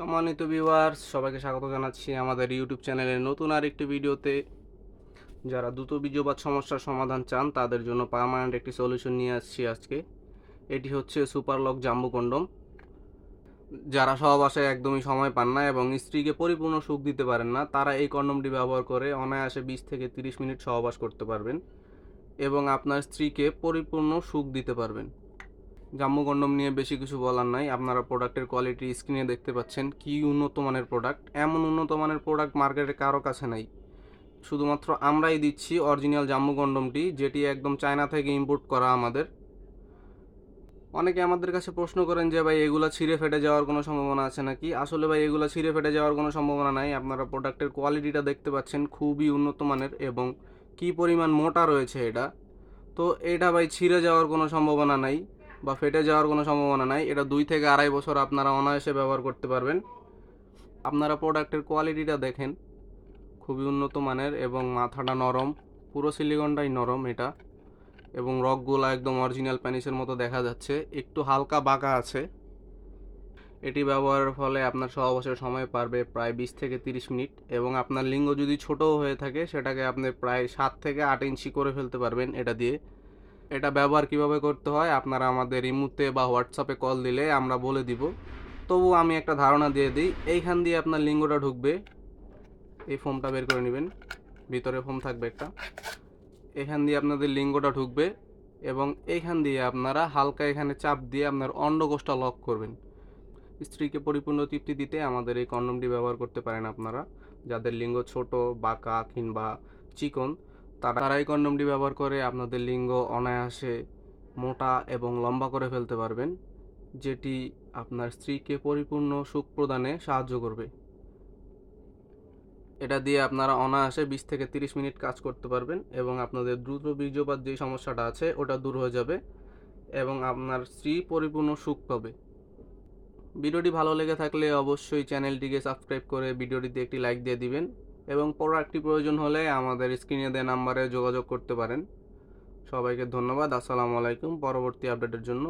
সম্মানিত ভিউয়ার্স সবাইকে স্বাগত জানাচ্ছি আমাদের ইউটিউব চ্যানেলের নতুন আরেকটি ভিডিওতে। যারা দ্রুত বীর্যপাত সমস্যার সমাধান চান, তাদের জন্য পার্মানেন্ট একটি সলিউশন নিয়ে আসছি আজকে। এটি হচ্ছে সুপারলক জাম্বু কন্ডম যারা সহবাসে একদমই সময় পান না এবং স্ত্রীকে পরিপূর্ণ সুখ দিতে পারেন না, তারা এই কন্ডমটি ব্যবহার করে অনায়াসে বিশ থেকে তিরিশ মিনিট সহবাস করতে পারবেন এবং আপনার স্ত্রীকে পরিপূর্ণ সুখ দিতে পারবেন। জাম্বু কন্ডম নিয়ে বেশি কিছু বলার নাই। আপনারা প্রোডাক্টের কোয়ালিটি স্ক্রিনে দেখতে পাচ্ছেন কি উন্নত মানের প্রোডাক্ট এমন উন্নত মানের প্রোডাক্ট মার্কেটে কারও কাছে নাই। শুধুমাত্র আমরাই দিচ্ছি অরিজিনাল জাম্বু কন্ডমটি যেটি একদম চায়না থেকে ইম্পোর্ট করা আমাদের। অনেকে আমাদের কাছে প্রশ্ন করেন যে, ভাই, এগুলো ছিঁড়ে ফেটে যাওয়ার কোনো সম্ভাবনা আছে নাকি? আসলে ভাই, এগুলো ছিঁড়ে ফেটে যাওয়ার কোনো সম্ভাবনা নাই। আপনারা প্রোডাক্টের কোয়ালিটিটা দেখতে পাচ্ছেন খুবই উন্নত মানের এবং কি পরিমাণ মোটা রয়েছে এটা। তো এটা ভাই ছিঁড়ে যাওয়ার কোনো সম্ভাবনা নাই। বা ফেটে যাওয়ার কোনো সম্ভাবনা নাই। এটা দুই থেকে আড়াই বছর আপনারা অনায়াসে ব্যবহার করতে পারবেন। আপনারা প্রোডাক্টের কোয়ালিটিটা দেখেন। খুবই উন্নত মানের এবং মাথাটা নরম। পুরো সিলিকনটাই নরম এটা। এবং রকগুলো একদম অরিজিনাল প্যানিসের মতো দেখা যাচ্ছে। একটু হালকা বাঁকা আছে। এটি ব্যবহারের ফলে আপনার সহবাসের সময় পারবে প্রায় বিশ থেকে তিরিশ মিনিট। এবং আপনার লিঙ্গ যদি ছোটও হয়ে থাকে, সেটাকে আপনি প্রায় সাত থেকে আট ইঞ্চি করে ফেলতে পারবেন এটা দিয়ে। এটা ব্যবহার কীভাবে করতে হয়, আপনারা আমাদের ইমুতে বা হোয়াটসঅ্যাপে কল দিলে আমরা বলে দিব। তবু আমি একটা ধারণা দিয়ে দিই, এইখান দিয়ে আপনার লিঙ্গটা ঢুকবে। এই ফোমটা বের করে নেবেন, ভিতরে ফোম থাকবে একটা। এখান দিয়ে আপনাদের লিঙ্গটা ঢুকবে এবং এইখান দিয়ে আপনারা হালকা এখানে চাপ দিয়ে আপনার অন্ডকোষটা লক করবেন। স্ত্রীকে পরিপূর্ণ তৃপ্তি দিতে আমাদের এই কন্ডমটি ব্যবহার করতে পারেন আপনারা। যাদের লিঙ্গ ছোট, বাঁকা কিংবা চিকন তারা তারা এই কন্ডমটি ব্যবহার করে আপনাদের লিঙ্গ অনায়াসে মোটা এবং লম্বা করে ফেলতে পারবেন, যেটি আপনার স্ত্রীকে পরিপূর্ণ সুখ প্রদানে সাহায্য করবে। এটা দিয়ে আপনারা অনায়াসে বিশ থেকে তিরিশ মিনিট কাজ করতে পারবেন এবং আপনাদের দ্রুত বীর্যপাত যে সমস্যাটা আছে, ওটা দূর হয়ে যাবে এবং আপনার স্ত্রী পরিপূর্ণ সুখ পাবে। ভিডিওটি ভালো লেগে থাকলে অবশ্যই চ্যানেলটিকে সাবস্ক্রাইব করে ভিডিওটিতে একটি লাইক দিয়ে দিবেন। এবং প্রোডাক্টটি প্রয়োজন হলে আমাদের স্ক্রিনে দেওয়া নাম্বারে যোগাযোগ করতে পারেন। সবাইকে ধন্যবাদ। আসসালামু আলাইকুম। পরবর্তী আপডেটের জন্য